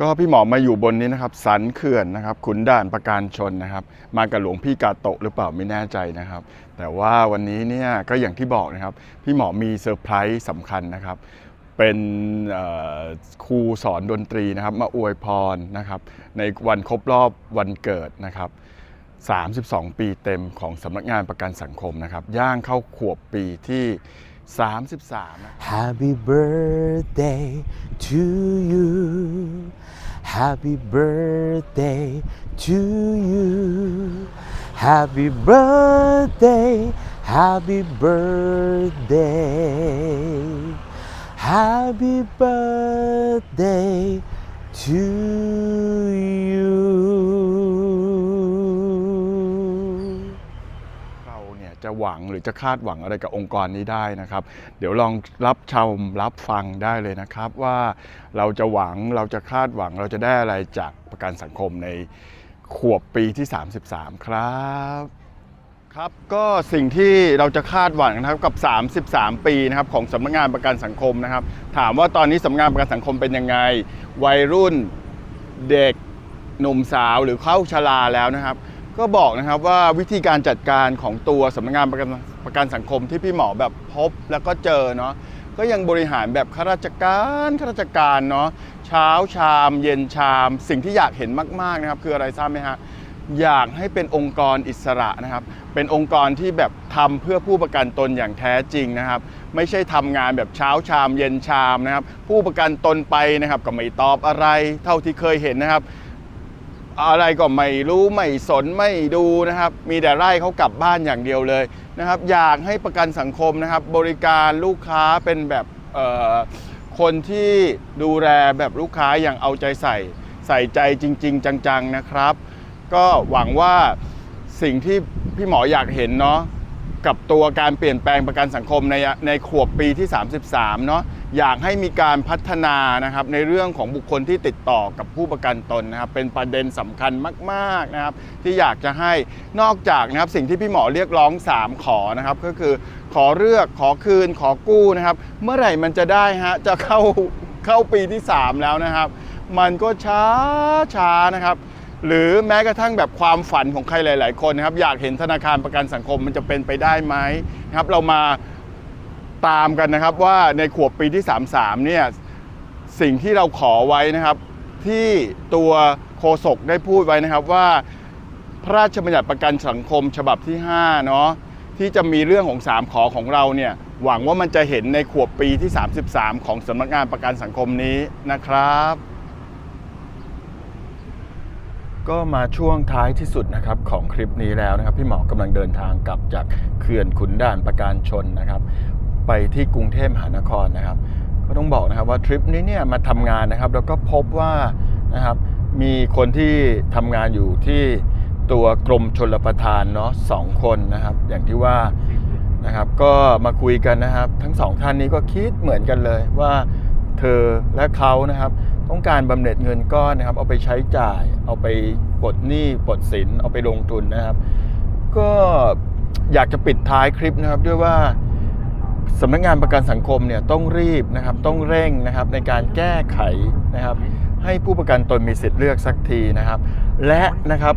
ก็พี่หมอมาอยู่บนนี้นะครับสันเขื่อนนะครับขุนด่านประการชนนะครับ มากับหลวงพี่กาโตะหรือเปล่าไม่แน่ใจนะครับ แต่ว่าวันนี้เนี่ยก็อย่างที่บอกนะครับ พี่หมอมีเซอร์ไพรส์สำคัญนะครับ เป็นครูสอนดนตรีนะครับ มาอวยพรนะครับ ในวันครบรอบวันเกิดนะครับ 32 ปีเต็มของสำนักงานประกันสังคมนะครับ ย่างเข้าขวบปีที่ 33 Happy birthday to you. Happy birthday to you. Happy birthday. Happy birthday. Happy birthday to you หวังหรือจะคาดหวังอะไรกับองค์กรนี้ได้นะครับ เดี๋ยวลองรับชมรับฟังได้เลยนะครับว่าเราจะหวังเราจะคาดหวังเราจะได้อะไรจากประกันสังคมในขวบปีที่ 33 ครับครับก็สิ่งที่เราจะคาดหวังนะครับกับ 33 ปีนะครับของสำนักงานประกันสังคมนะครับ ถามว่าตอนนี้สำนักงานประกันสังคมเป็นยังไง วัยรุ่นเด็กหนุ่มสาวหรือเข้าชราแล้วนะครับ ก็บอกนะครับว่าวิธีการจัดการของตัวสำนักงานประกันประกันสังคมที่พี่หมอแบบพบแล้วก็เจอเนาะก็ยังบริหารแบบข้าราชการข้าราชการเนาะเช้าชาม เย็นชาม สิ่งที่อยากเห็นมากๆนะครับ คืออะไรทราบไหมฮะอยากให้เป็นองค์กรอิสระนะครับ เป็นองค์กรที่แบบทำเพื่อผู้ประกันตนอย่างแท้จริงนะครับ ไม่ใช่ทำงานแบบเช้าชาม เย็นชามนะครับ ผู้ประกันตนไปนะครับก็ไม่ตอบอะไร เท่าที่เคยเห็นนะครับ อะไรก็ไม่รู้ไม่สนไม่ดูนะครับ มีแต่ไล่เขากลับบ้านอย่างเดียวเลยนะครับ อยากให้ประกันสังคมนะครับ บริการลูกค้าเป็นแบบคนที่ดูแลแบบลูกค้าอย่างเอาใจใส่ ใส่ใจจริง ๆ จังๆนะครับ ก็หวังว่าสิ่งที่พี่หมออยากเห็นเนาะ กับตัวการเปลี่ยนแปลงประกันสังคมในในขวบปีที่ 33 เนาะอยากให้มีการพัฒนานะครับในเรื่องของบุคคลที่ติดต่อกับผู้ประกันตนนะครับเป็นประเด็นสำคัญมากๆนะครับที่อยากจะให้นอกจากนะครับสิ่งที่พี่หมอเรียกร้อง 3 ขอนะครับก็คือขอเลือกขอคืนขอกู้นะครับ เมื่อไหร่มันจะได้ฮะจะเข้าเข้าปีที่ 3 แล้วนะครับ มันก็ช้าช้านะครับ หรือแม้กระทั่งแบบความฝันของใครหลาย ๆ คนนะครับ อยากเห็นธนาคารประกันสังคมมันจะเป็นไปได้ไหมนะครับ เรามาตามกันนะครับว่าในขวบปีที่ 33 เนี่ยสิ่งที่เราขอไว้นะครับ ที่ตัวโฆษกได้พูดไว้นะครับว่า พระราชบัญญัติประกันสังคมฉบับที่5เนาะที่จะมีเรื่องของ 3 ขอของเราเนี่ยหวังว่ามันจะเห็นในขวบปีที่ 33 ของสำนักงานประกันสังคมนี้นะครับ ก็มาช่วงท้ายที่สุดนะครับของคลิปนี้แล้วนะครับ พี่หมอกำลังเดินทางกลับจากเขื่อนขุนด่านประการชนนะครับ ไปที่กรุงเทพมหานครนะครับ ก็ต้องบอกนะครับว่าทริปนี้เนี่ยมาทำงานนะครับ แล้วก็พบว่านะครับมีคนที่ทำงานอยู่ที่ตัวกรมชลประทานเนาะสองคนนะครับ อย่างที่ว่านะครับ ก็มาคุยกันนะครับ ทั้งสองท่านนี้ก็คิดเหมือนกันเลยว่าเธอและเขานะครับ ต้องการบำเหน็จเงินก้อนนะครับ เอาไปใช้จ่าย เอาไปปลดหนี้ปลดสินเอาไปลงทุนนะครับ ก็อยากจะปิดท้ายคลิปนะครับ ด้วยว่าสำนักงานประกันสังคมเนี่ยต้องรีบนะครับ ต้องเร่งนะครับในการแก้ไขนะครับ ให้ผู้ประกันตนมีสิทธิ์เลือกสักทีนะครับ และนะครับ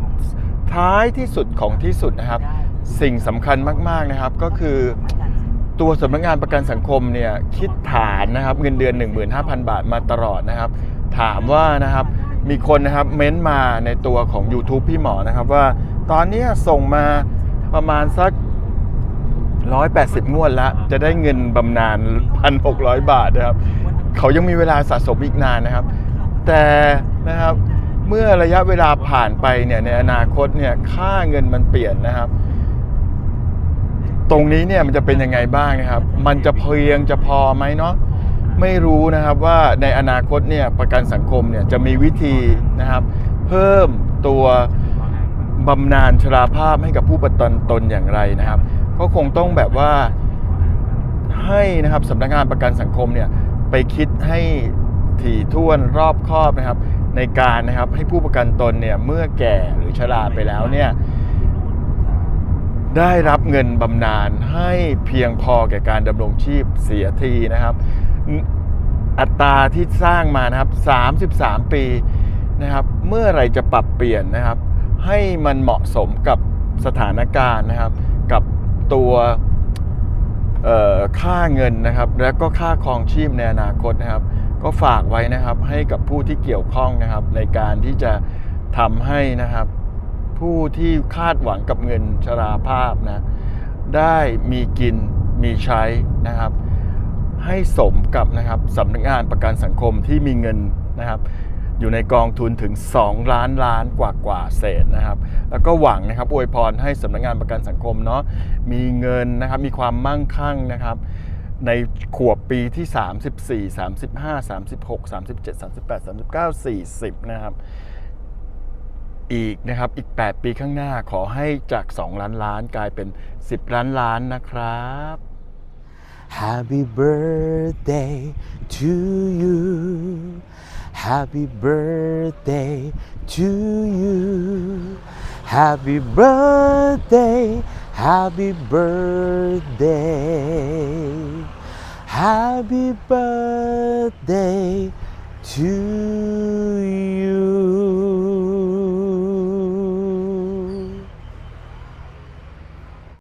ท้ายที่สุดของที่สุดนะครับ สิ่งสำคัญมากๆนะครับก็คือ ตัวสำนักงานประกันสังคมเนี่ยคิดฐานนะครับเงินเดือน 15,000 บาทมาตลอดนะครับ ถามว่านะครับมีคนนะครับเม้นต์มาในตัวของ YouTube พี่หมอนะครับว่าตอนนี้ส่งมาประมาณสัก 180 งวดแล้วจะได้เงินบำนาญ 1,600 บาทนะครับเขายังมีเวลาสะสมอีกนานนะครับ แต่นะครับเมื่อระยะเวลาผ่านไปเนี่ยในอนาคตเนี่ยค่าเงินมันเปลี่ยนนะครับ ตรงนี้เนี่ยมันจะเป็นยังไงบ้างนะครับ มันจะเพียงจะพอไหมเนาะไม่รู้นะครับว่าในอนาคตเนี่ยประกันสังคมเนี่ยจะมีวิธีนะครับ เพิ่มตัวบำนาญชราภาพให้กับผู้ประกันตนอย่างไรนะครับ ก็คงต้องแบบว่าให้นะครับสำนักงานประกันสังคมเนี่ยไปคิดให้ถี่ถ้วนรอบคอบนะครับ ในการนะครับให้ผู้ประกันตนเนี่ยเมื่อแก่หรือชราไปแล้วเนี่ย ได้รับเงินบำนาญให้เพียงพอแก่การดำรงชีพเสียทีนะครับ อัตราที่สร้างมานะครับ 33 ปีนะครับ เมื่อไรจะปรับเปลี่ยนนะครับ ให้มันเหมาะสมกับสถานการณ์นะครับ กับตัวค่าเงินนะครับ แล้วก็ค่าครองชีพในอนาคตนะครับ ก็ฝากไว้นะครับให้กับผู้ที่เกี่ยวข้องนะครับ ในการที่จะทำให้นะครับ ผู้ที่คาดหวังกับเงินชราภาพนะได้มีกินมีใช้นะครับ ให้สมกับนะครับสำนักงานประกันสังคมที่มีเงินนะครับ อยู่ในกองทุนถึง 2 ล้านล้านกว่ากว่าเศษนะครับ แล้วก็หวังนะครับอวยพรให้สำนักงานประกันสังคมเนาะมีเงินนะครับมีความมั่งคั่งนะครับในขวบปีที่ 34 35 36 37 38 39 40 นะครับ อีกนะครับ อีก 8 ปีข้างหน้าขอให้จาก 2 ล้านล้านกลายเป็น 10 ล้านล้านนะครับ Happy birthday to you. Happy birthday to you. Happy birthday. Happy birthday. Happy birthday to